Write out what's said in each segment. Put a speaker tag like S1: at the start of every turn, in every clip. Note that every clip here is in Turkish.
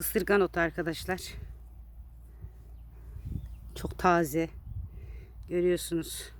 S1: Isırgan otu arkadaşlar. Çok taze. Görüyorsunuz.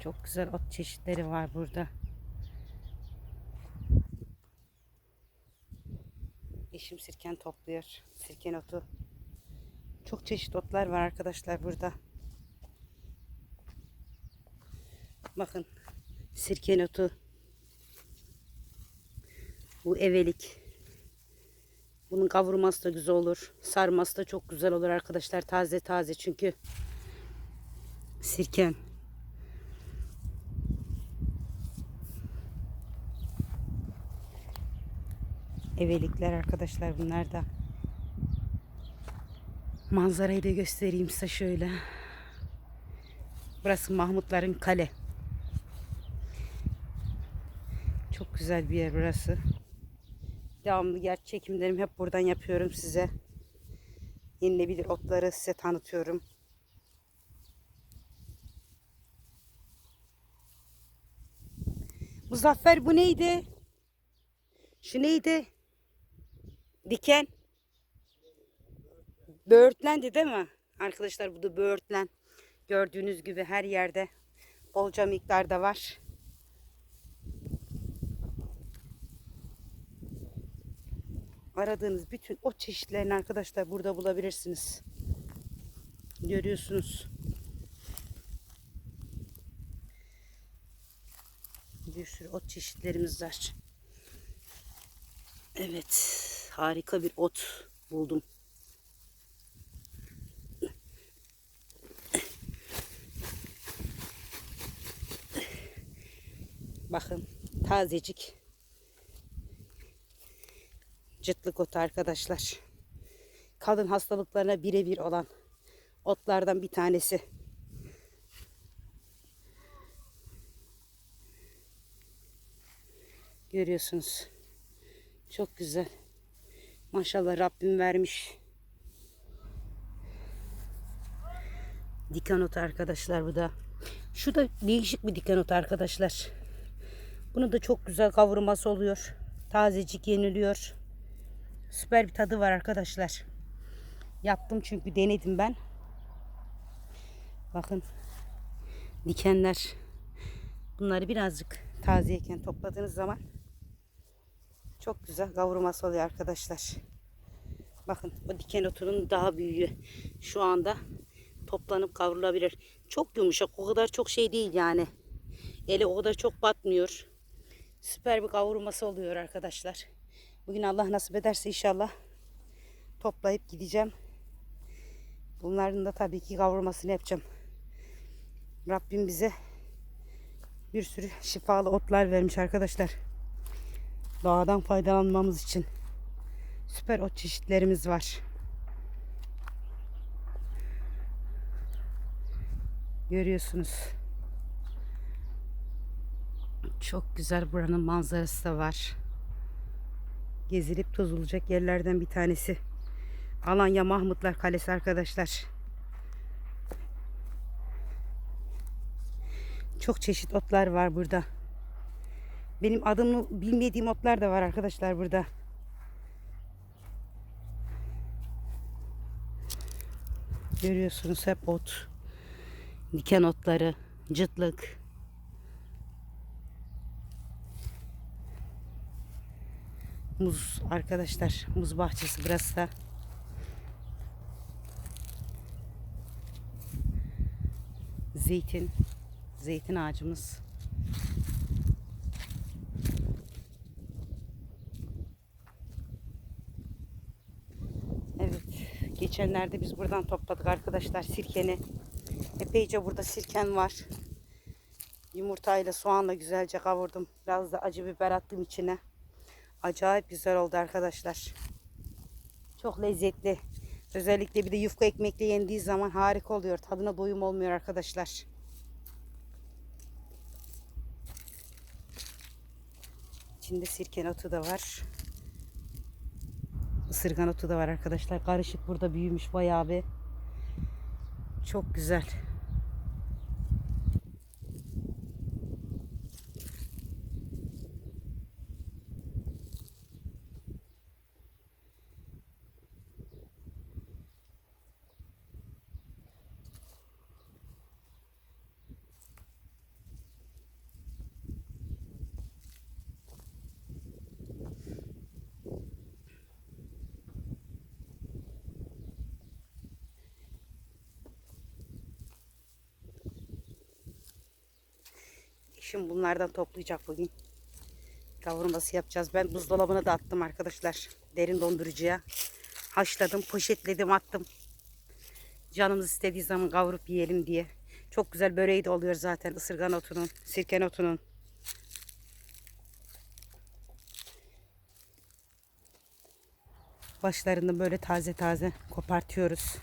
S1: Çok güzel ot çeşitleri var burada. Eşim sirken topluyor. Sirken otu. Çok çeşit otlar var arkadaşlar burada. Bakın sirken otu. Bu evelik. Bunun kavurması da güzel olur. Sarması da çok güzel olur arkadaşlar. Taze taze çünkü sirken. Evelikler arkadaşlar bunlar da. Manzarayı da göstereyim size şöyle. Burası Mahmutların kale. Çok güzel bir yer burası. Devamlı yer çekimlerimi hep buradan yapıyorum size. Yenilebilir otları size tanıtıyorum. Muzaffer bu neydi? Şu neydi? Diken. Böğürtlendi değil mi? Arkadaşlar bu da böğürtlen. Gördüğünüz gibi her yerde bolca miktarda var. Aradığınız bütün o çeşitlerini arkadaşlar burada bulabilirsiniz. Görüyorsunuz. Bir sürü ot çeşitlerimiz var. Evet, harika bir ot buldum. Bakın tazecik cıtlık otu arkadaşlar. Kadın hastalıklarına birebir olan otlardan bir tanesi. Görüyorsunuz. Çok güzel. Maşallah Rabbim vermiş. Diken otu arkadaşlar bu da. Şu da değişik bir diken otu arkadaşlar. Bunu da çok güzel kavurması oluyor. Tazecik yeniliyor. Süper bir tadı var arkadaşlar. Yaptım çünkü denedim ben. Bakın dikenler. Bunları birazcık tazeyken topladığınız zaman çok güzel kavurması oluyor arkadaşlar. Bakın o diken otunun daha büyüğü. Şu anda toplanıp kavrulabilir. Çok yumuşak. O kadar çok şey değil yani. Ele o kadar çok batmıyor. Süper bir kavurması oluyor arkadaşlar. Bugün Allah nasip ederse inşallah toplayıp gideceğim. Bunların da tabii ki kavurmasını yapacağım. Rabbim bize bir sürü şifalı otlar vermiş arkadaşlar. Doğadan faydalanmamız için süper ot çeşitlerimiz var. Görüyorsunuz. Çok güzel buranın manzarası da var. Gezilip tozulacak yerlerden bir tanesi. Alanya Mahmutlar Kalesi arkadaşlar. Çok çeşit otlar var burada. Benim adımı bilmediğim otlar da var arkadaşlar burada. Görüyorsunuz hep ot. Diken otları, cıtlık. Muz arkadaşlar. Muz bahçesi burası da. Zeytin. Zeytin ağacımız. Evet. Geçenlerde biz buradan topladık arkadaşlar sirkeni. Epeyce burada sirken var. Yumurtayla soğanla güzelce kavurdum. Biraz da acı biber attım içine. Acayip güzel oldu arkadaşlar. Çok lezzetli. Özellikle bir de yufka ekmekle yendiği zaman harika oluyor. Tadına doyum olmuyor arkadaşlar. İçinde sirken otu da var. Isırgan otu da var arkadaşlar. Karışık burada büyümüş bayağı bir. Çok güzel. Eşim bunlardan toplayacak bugün. Kavurması yapacağız. Ben buzdolabına da attım arkadaşlar. Derin dondurucuya. Haşladım, poşetledim, attım. Canımız istediği zaman kavurup yiyelim diye. Çok güzel böreği de oluyor zaten. Isırgan otunun, sirken otunun. Başlarını böyle taze taze kopartıyoruz.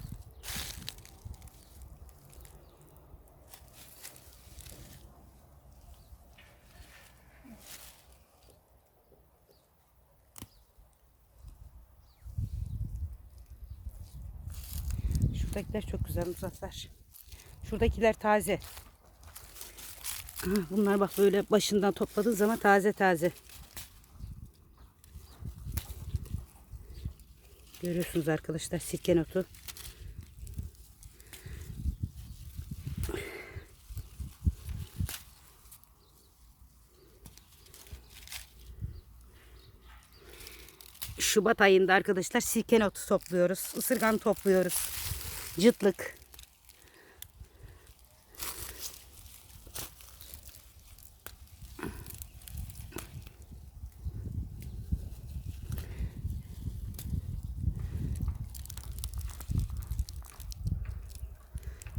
S1: Şuradakiler çok güzel muzaffer. Şuradakiler taze. Aha, Bunlar bak böyle başından topladığın zaman taze taze. Görüyorsunuz arkadaşlar sirken otu. Şubat ayında arkadaşlar sirken otu topluyoruz. Isırgan topluyoruz. Cıtlık.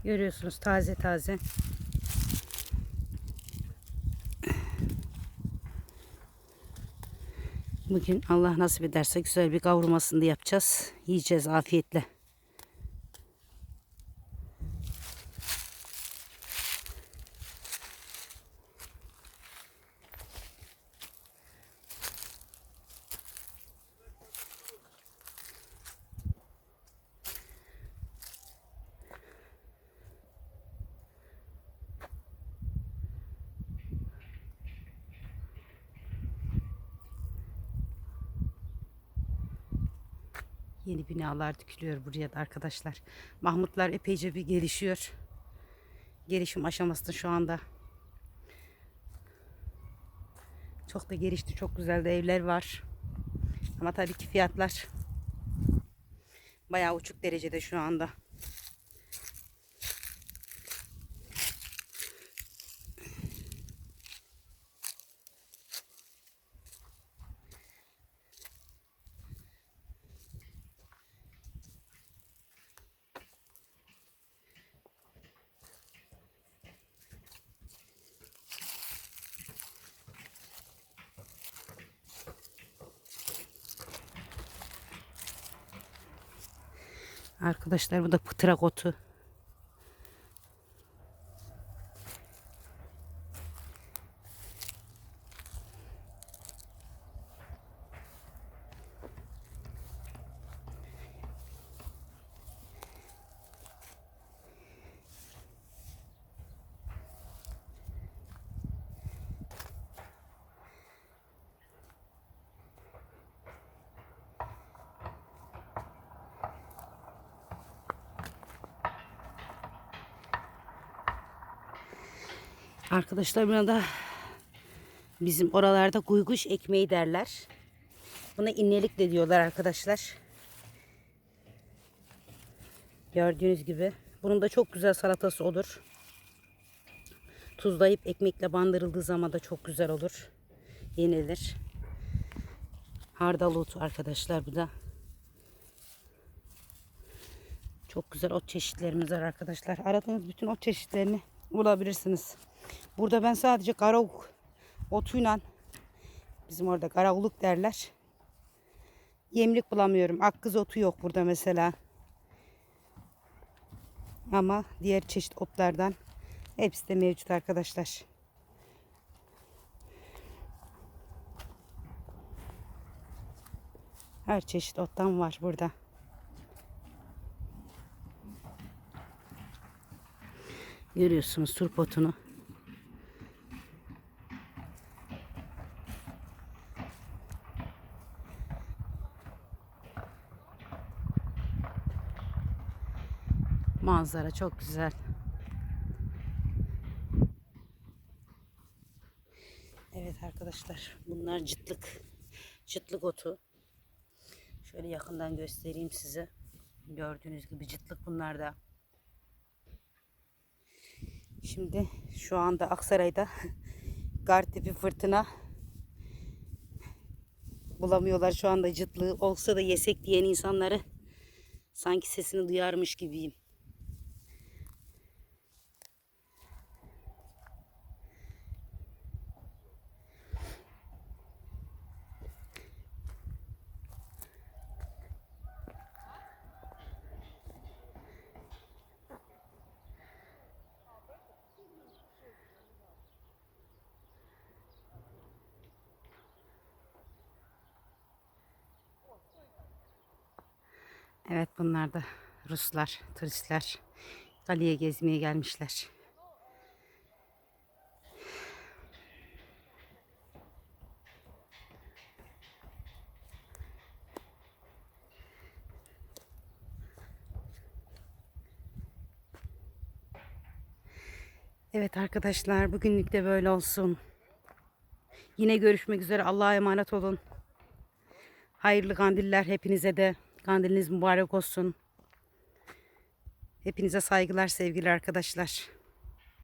S1: Görüyorsunuz taze taze. Bugün Allah nasip ederse güzel bir kavurmasını da yapacağız. Yiyeceğiz afiyetle. Yeni binalar dikiliyor buraya da arkadaşlar. Mahmutlar epeyce bir gelişiyor. Gelişim aşamasında şu anda. Çok da gelişti. Çok güzel de evler var. Ama tabii ki fiyatlar bayağı uçuk derecede şu anda. Arkadaşlar bu da pıtrak otu. Arkadaşlar buna da bizim oralarda kuyguş ekmeği derler. Buna innelik de diyorlar arkadaşlar. Gördüğünüz gibi. Bunun da çok güzel salatası olur. Tuzlayıp ekmekle bandırıldığı zaman da çok güzel olur. Yenilir. Hardal otu arkadaşlar bu da. Çok güzel ot çeşitlerimiz var arkadaşlar. Aradığınız bütün ot çeşitlerini bulabilirsiniz. Burada ben sadece karavuk otuyla bizim orada karavuluk derler. Yemlik bulamıyorum. Akkız otu yok burada mesela. Ama diğer çeşit otlardan hepsi de mevcut arkadaşlar. Her çeşit ottan var burada. Görüyorsunuz turp otunu. Manzara çok güzel. Evet arkadaşlar bunlar cıtlık. Cıtlık otu. Şöyle yakından göstereyim size. Gördüğünüz gibi cıtlık bunlar da. Şimdi şu anda Aksaray'da kar tipi fırtına. Bulamıyorlar şu anda cıtlığı. Olsa da yesek diyen insanları sanki sesini duyarmış gibiyim. Evet bunlar da Ruslar, turistler. Gali'ye gezmeye gelmişler. Evet arkadaşlar bugünlük de böyle olsun. Yine görüşmek üzere. Allah'a emanet olun. Hayırlı kandiller hepinize de. Kandiliniz mübarek olsun. Hepinize saygılar, sevgiler arkadaşlar.